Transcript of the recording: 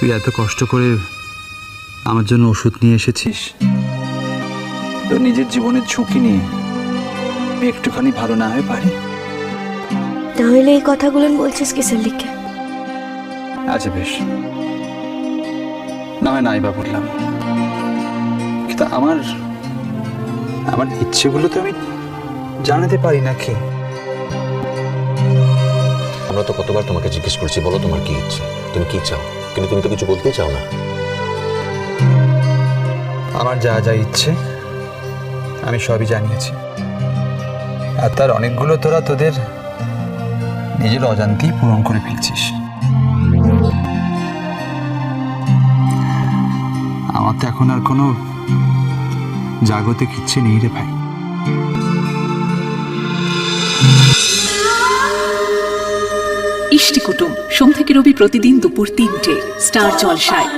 তুই এত কষ্ট করে আমার জন্য ওষুধ নিয়ে এসেছিস? তোর নিজের জীবনের ঝুঁকি নিয়ে আমি একটুখানি ভালো না হয়ে পারি। তাহলে এই কথাগুলো বলছিস কিসের লিখে? আচ্ছা বেশ। না হয় নাই বা বললাম। কিন্তু আমার আমার ইচ্ছেগুলো তো আমি জানাতে পারি না কি আমরা তো কতবার তোমাকে জিজ্ঞেস করছি বলো তোমার কি ইচ্ছে? তুমি কি চাও? কিন্তু তুমি তো কিছু বলতেই চাও না। আমার যা যা ইচ্ছে, আমি সবই জানিয়েছি। আর তার অনেকগুলো তোরা তোদের নিজের অজান্তেই পূরণ করে ফেলছিস। আমার তো এখন আর কোনো জাগতিক ইচ্ছে নেই রে ভাই। ইষ্টি কুটুম। সোম থেকে রবি প্রতিদিন দুপুর তিনটে। স্টার জলসায়।